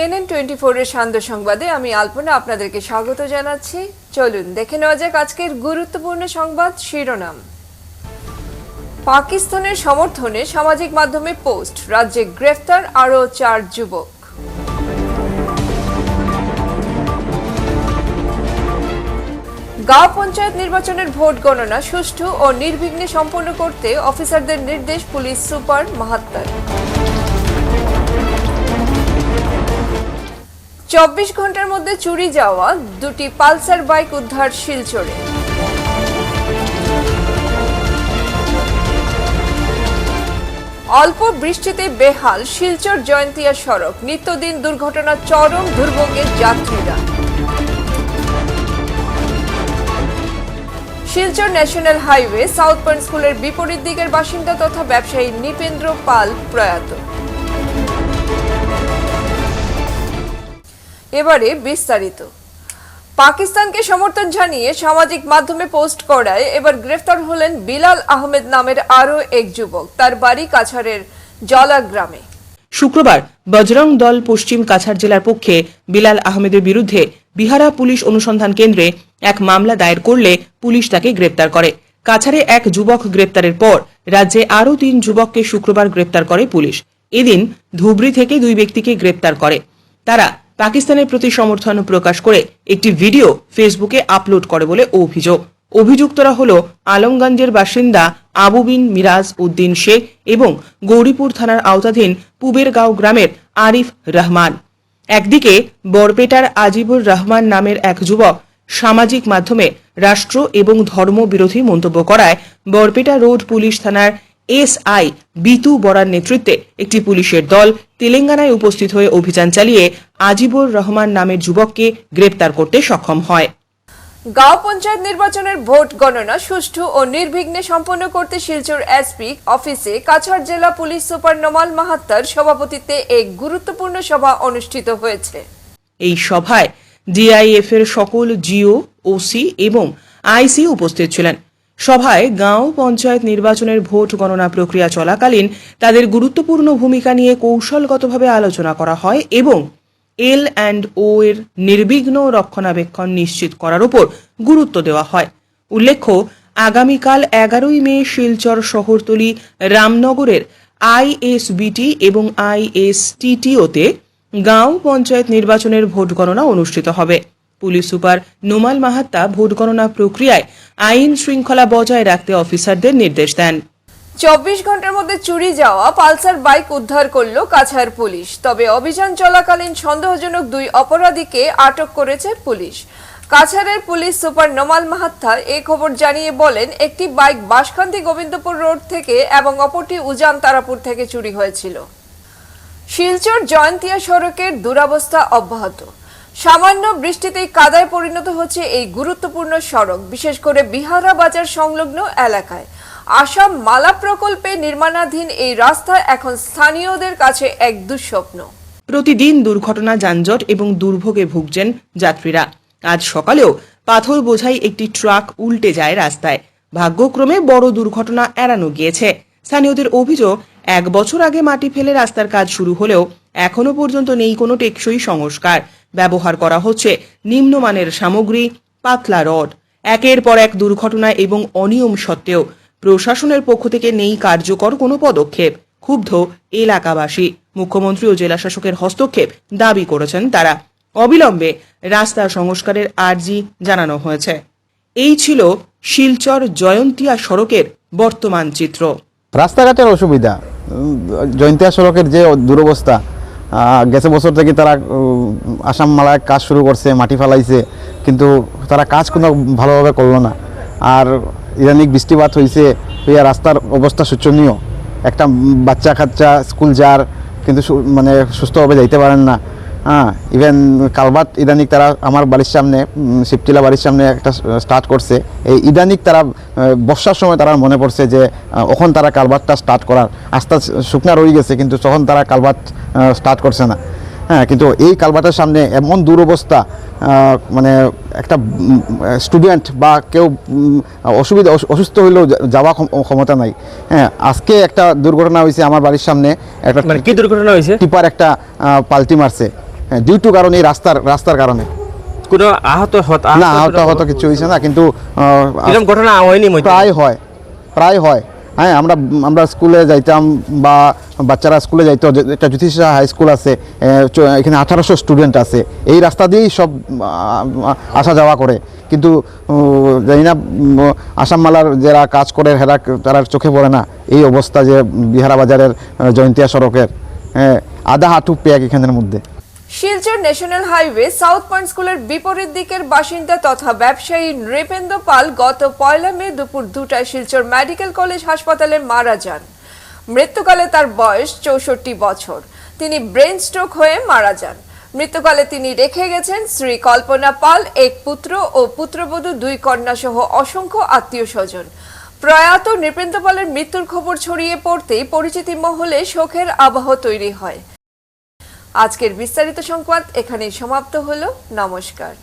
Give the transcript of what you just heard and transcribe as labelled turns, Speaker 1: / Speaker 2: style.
Speaker 1: CNN twenty ফোরের সান্ধ্য সংবাদে আমি আলপনা আপনাদেরকে স্বাগত জানাচ্ছি। চলুন, দেখে নেওয়া যাক আজকের গুরুত্বপূর্ণ সংবাদ শিরোনাম। পাকিস্তানের সমর্থনে সামাজিক মাধ্যমে পোস্ট, রাজ্যে গ্রেফতার আরও চার যুবক। গাঁও পঞ্চায়েত নির্বাচনের ভোট গণনা সুষ্ঠু ও নির্বিঘ্নে সম্পন্ন করতে অফিসারদের নির্দেশ পুলিশ সুপার মাহাত্তার চব্বিশ ঘণ্টার মধ্যে চুরি যাওয়া দুটি পালসার বাইক উদ্ধার শিলচরে। অল্প বৃষ্টিতে বেহাল শিলচর জয়ন্তিয়া সড়ক। নিত্যদিন দুর্ঘটনা চরম দুর্ভোগের যাত্রীরা। Silchar national highway south point স্কুলের বিপরীত দিকের বাসিন্দা তথা ব্যবসায়ী নৃপেন্দ্র পাল প্রয়াত। এবারে বিস্তারিত। পাকিস্তানকে সমর্থন জানিয়ে সামাজিক মাধ্যমে পোস্ট করায় এবার গ্রেফতার হলেন বিলাল আহমেদ নামের আরও এক যুবক, তার বাড়ি কাছাড়ের জলা গ্রামে।
Speaker 2: শুক্রবার বজরং দল পশ্চিম কাছাড় জেলার পক্ষে বিলাল আহমেদের বিরুদ্ধে বিহারা পুলিশ অনুসন্ধান কেন্দ্রে এক মামলা দায়ের করলে পুলিশ তাকে গ্রেপ্তার করে। কাছাড়ে এক যুবক গ্রেপ্তারের পর রাজ্যে আরও তিন যুবককে শুক্রবার গ্রেপ্তার করে পুলিশ। এদিন ধুবড়ি থেকে দুই ব্যক্তিকে গ্রেপ্তার করে। তারা পাকিস্তানের প্রতি সমর্থন প্রকাশ করে একটি ভিডিও ফেসবুকে আপলোড করে বলে অভিযোগ। অভিযুক্তরা হল আলমগঞ্জের বাসিন্দা আবু বিন মিরাজ উদ্দিন শেখ এবং গৌরীপুর থানার আওতাধীন পুবেরগাঁও গ্রামের আরিফ রহমান। একদিকে বরপেটার আজিবুর রহমান নামের এক যুবক সামাজিক মাধ্যমে রাষ্ট্র এবং ধর্ম বিরোধী মন্তব্য করায় বরপেটা রোড পুলিশ থানার এসআই বিতু বরার নেতৃত্বে একটি পুলিশের দল তেলেঙ্গানায় উপস্থিত হয়ে অভিযান চালিয়ে আজিবুর রহমান নামের যুবককে গ্রেপ্তার করতে সক্ষম হয়।
Speaker 1: গাঁও পঞ্চায়েত নির্বাচনের ভোট গণনা সুষ্ঠু ও নির্বিঘ্নে সম্পন্ন করতে শিলচর এসপি অফিসে কাছাড় জেলা পুলিশ সুপার নমাল মাহাত্তার সভাপতিত্বে এক গুরুত্বপূর্ণ সভা অনুষ্ঠিত হয়েছে।
Speaker 2: এই সভায় ডিআইএফ এর সকল জিও ওসি এবং আইসি উপস্থিত ছিলেন। সভায় গাঁও পঞ্চায়েত নির্বাচনের ভোট গণনা প্রক্রিয়া চলাকালীন তাদের গুরুত্বপূর্ণ ভূমিকা নিয়ে কৌশলগতভাবে আলোচনা করা হয় এবং এল অ্যান্ড ও এর নির্বিঘ্ন রক্ষণাবেক্ষণ নিশ্চিত করার উপর গুরুত্ব দেওয়া হয়। উল্লেখ্য, আগামীকাল এগারোই মে শিলচর শহরতলি রামনগরের আইএসবিটি এবং আইএসটিটিওতে গাঁও পঞ্চায়েত নির্বাচনের ভোট গণনা অনুষ্ঠিত হবে। Police super Nomal Mahatta vote গণনা প্রক্রিয়ায় আইন শৃঙ্খলা বজায় রাখতে অফিসারদের নির্দেশ দেন।
Speaker 1: চব্বিশ ঘণ্টার মধ্যে চুরি যাওয়া পালসার বাইক উদ্ধার করল কাছাড় পুলিশ। তবে অভিযান চলাকালীন সন্দেহজনক দুই অপরাধীকে আটক করেছে পুলিশ। কাছাড়ের পুলিশ সুপার নোমাল মাহাত্তা এ খবর জানিয়ে বলেন, একটি বাইক বাসকান্দি গোবিন্দপুর রোড থেকে এবং অপরটি উজান তারাপুর থেকে চুরি হয়েছিল। শিলচর জয়ন্তিয়া সড়কের দুরবস্থা অব্যাহত। সামান্য বৃষ্টিতেই কাদায় পরিণত হচ্ছে এই গুরুত্বপূর্ণ সড়ক, বিশেষ করে বিহারা বাজার সংলগ্ন এলাকায়। আসাম মালা প্রকল্পে নির্মাণাধীন এই রাস্তা এখন স্থানীয়দের কাছে এক দুঃস্বপ্ন।
Speaker 2: প্রতিদিন দুর্ঘটনা, যানজট এবং দুর্ভোগে ভুগছেন যাত্রীরা। আজ সকালেও পাথর বোঝাই একটি ট্রাক উল্টে যায় রাস্তায়। ভাগ্যক্রমে বড় দুর্ঘটনা এড়ানো গিয়েছে। স্থানীয়দের অভিযোগ, এক বছর আগে মাটি ফেলে রাস্তার কাজ শুরু হলেও এখনও পর্যন্ত নেই কোনো টেকসই সংস্কার। ব্যবহার করা হচ্ছে। নিম্নমানের সামগ্রী, পাতলা রড। একের পর এক দুর্ঘটনা এবং অনিয়ম সত্ত্বেও প্রশাসনের পক্ষ থেকে নেই কার্যকর কোনো পদক্ষেপ, ক্ষুব্ধ এলাকাবাসী। মুখ্যমন্ত্রী ও জেলাশাসকের হস্তক্ষেপ দাবি করেছেন তারা। অবিলম্বে রাস্তা সংস্কারের আর্জি জানানো হয়েছে। এই ছিল শিলচর জয়ন্তিয়া সড়কের বর্তমান চিত্র।
Speaker 3: রাস্তাঘাটের অসুবিধা। জয়ন্তিয়া সড়কের যে দুরবস্থা গেছে বছর থেকে তারা আসাম মালায় কাজ শুরু করছে, মাটি ফেলাইছে, কিন্তু তারা কাজ কোনো ভালোভাবে করল না। আর ইদানিক বৃষ্টিপাত হয়েছে এই রাস্তার অবস্থা শোচনীয়। একটা বাচ্চা কাচ্চা স্কুল যার, কিন্তু মানে সুস্থভাবে যাইতে পারেন না। হ্যাঁ ইভেন কালবাট ইদানিক তারা আমার বাড়ির সামনে শিবটিলা বাড়ির সামনে একটা স্টার্ট করছে। এই ইদানিক তারা বর্ষার সময় তারা মনে পড়ছে যে ওখন তারা কালবাটটা স্টার্ট করার আস্তে শুকনা রয়ে গেছে কিন্তু তখন তারা কালবাট স্টার্ট করছে না। হ্যাঁ কিন্তু এই কালবাটের সামনে এমন দুরবস্থা মানে একটা স্টুডেন্ট বা কেউ অসুবিধা অসুস্থ হইলেও যাওয়া ক্ষমতা নাই। হ্যাঁ আজকে একটা দুর্ঘটনা হয়েছে আমার বাড়ির সামনে একটা
Speaker 4: মানে কি দুর্ঘটনা হয়েছে
Speaker 3: টিপার একটা পাল্টি মারছে। ডিউ টু কারণে এই রাস্তার রাস্তার কারণে।
Speaker 4: কোনো আহত হত
Speaker 3: না আহত আহত কিছু হয়েছে না কিন্তু
Speaker 4: এরকম ঘটনা হয়নি
Speaker 3: প্রায় হয় প্রায় হয়। হ্যাঁ আমরা আমরা স্কুলে যাইতাম বা বাচ্চারা স্কুলে যাইতো একটা জ্যোতিষা হাই স্কুল আছে এখানে আঠারোশো স্টুডেন্ট আছে। এই রাস্তা দিয়েই সব আসা যাওয়া করে। কিন্তু জানি না আসাম মালার যারা কাজ করে হেরা তারা চোখে পড়ে না। এই অবস্থা যে বিহারা বাজারের জয়ন্তিয়া সড়কের হ্যাঁ আধা হাঁটু প্যাক এখানের মধ্যে।
Speaker 1: Silchar national highway south point স্কুলের বিপরীত দিকের বাসিন্দা তথা ব্যবসায়ী নৃপেন্দ্র পাল গত পয়লা মে দুপুর দুটায় শিলচর মেডিকেল কলেজ হাসপাতালে মারা যান। মৃত্যুকালে তার বয়স চৌষট্টি বছর। তিনি ব্রেন স্ট্রোক হয়ে মারা যান। মৃত্যুকালে তিনি রেখে গেছেন শ্রী কল্পনা পাল, এক পুত্র ও পুত্রবধূ দুই কন্যা সহ অসংখ্য আত্মীয় স্বজন। প্রয়াত নৃপেন্দ্র পালের মৃত্যুর খবর ছড়িয়ে পড়তেই পরিচিতি মহলে শোকের আবহ তৈরি হয়। আজকের বিস্তারিত সংবাদ এখানেই সমাপ্ত হলো। নমস্কার।